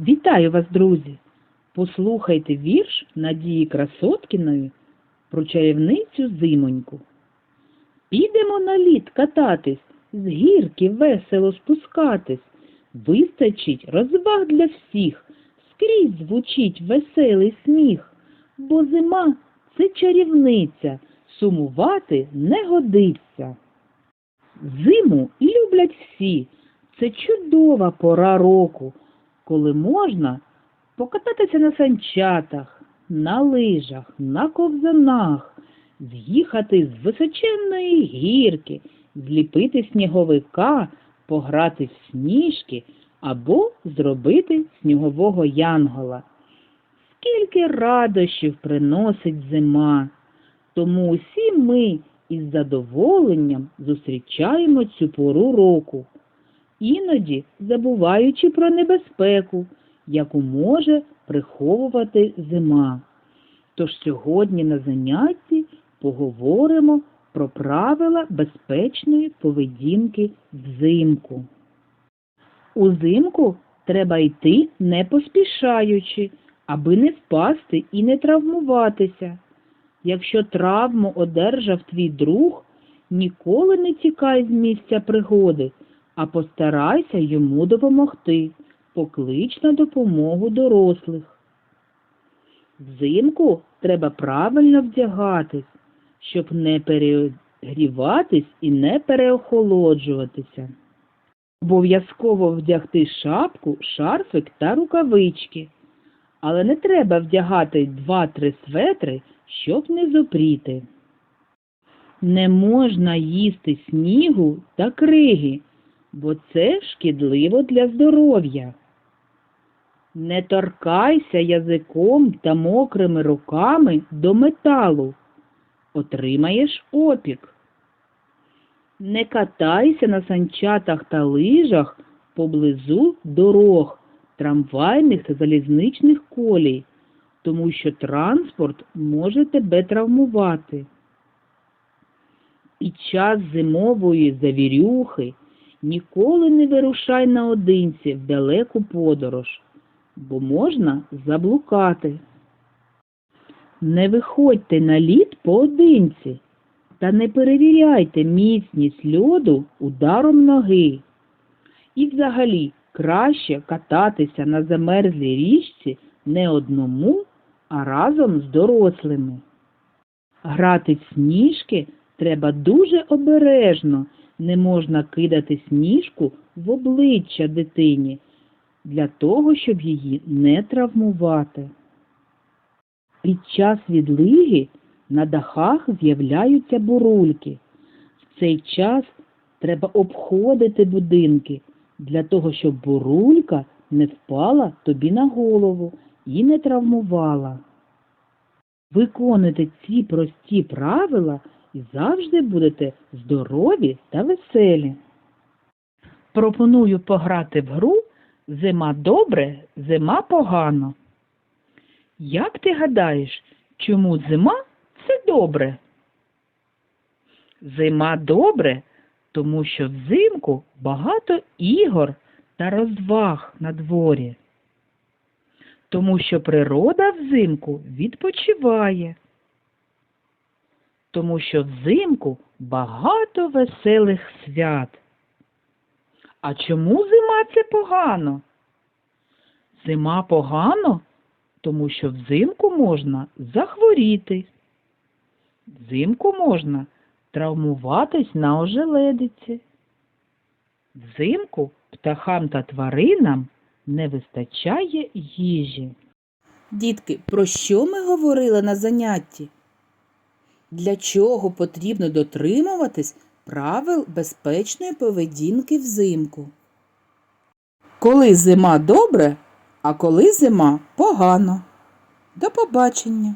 Вітаю вас, друзі! Послухайте вірш Надії Красоткіної про чарівницю зимоньку. Підемо на лід кататись, з гірки весело спускатись. Вистачить розваг для всіх, скрізь звучить веселий сміх, бо зима це чарівниця, сумувати не годиться. Зиму люблять всі, це чудова пора року, коли можна покататися на санчатах, на лижах, на ковзанах, з'їхати з височенної гірки, зліпити сніговика, пограти в сніжки або зробити снігового янгола. Скільки радощів приносить зима, тому усі ми із задоволенням зустрічаємо цю пору року, іноді забуваючи про небезпеку, яку може приховувати зима. Тож сьогодні на занятті поговоримо про правила безпечної поведінки взимку. Узимку треба йти не поспішаючи, аби не впасти і не травмуватися. Якщо травму одержав твій друг, ніколи не тікай з місця пригоди, а постарайся йому допомогти. Поклич на допомогу дорослих. Взимку треба правильно вдягатись, щоб не перегріватись і не переохолоджуватися. Обов'язково вдягти шапку, шарфик та рукавички. Але не треба вдягати два-три светри, щоб не зупріти. Не можна їсти снігу та криги, бо це шкідливо для здоров'я. Не торкайся язиком та мокрими руками до металу. Отримаєш опік. Не катайся на санчатах та лижах поблизу дорог, трамвайних та залізничних колій, тому що транспорт може тебе травмувати. Під час зимової завірюхи ніколи не вирушай наодинці в далеку подорож, бо можна заблукати. Не виходьте на лід поодинці та не перевіряйте міцність льоду ударом ноги. І взагалі краще кататися на замерзлій річці не одному, а разом з дорослими. Грати в сніжки треба дуже обережно, не можна кидати сніжку в обличчя дитині для того, щоб її не травмувати. Під час відлиги на дахах з'являються бурульки. В цей час треба обходити будинки для того, щоб бурулька не впала тобі на голову і не травмувала. Виконуйте ці прості правила і завжди будете здорові та веселі. Пропоную пограти в гру Зима добре, зима погано. Як ти гадаєш, чому зима це добре? Зима добре, тому що взимку багато ігор та розваг на дворі. Тому що природа взимку відпочиває. Тому що взимку багато веселих свят. А чому зима це погано? Зима погано, тому що взимку можна захворіти. Взимку можна травмуватись на ожеледиці. Взимку птахам та тваринам не вистачає їжі. Дітки, про що ми говорили на занятті? Для чого потрібно дотримуватись правил безпечної поведінки взимку? Коли зима добре, а коли зима погано. До побачення!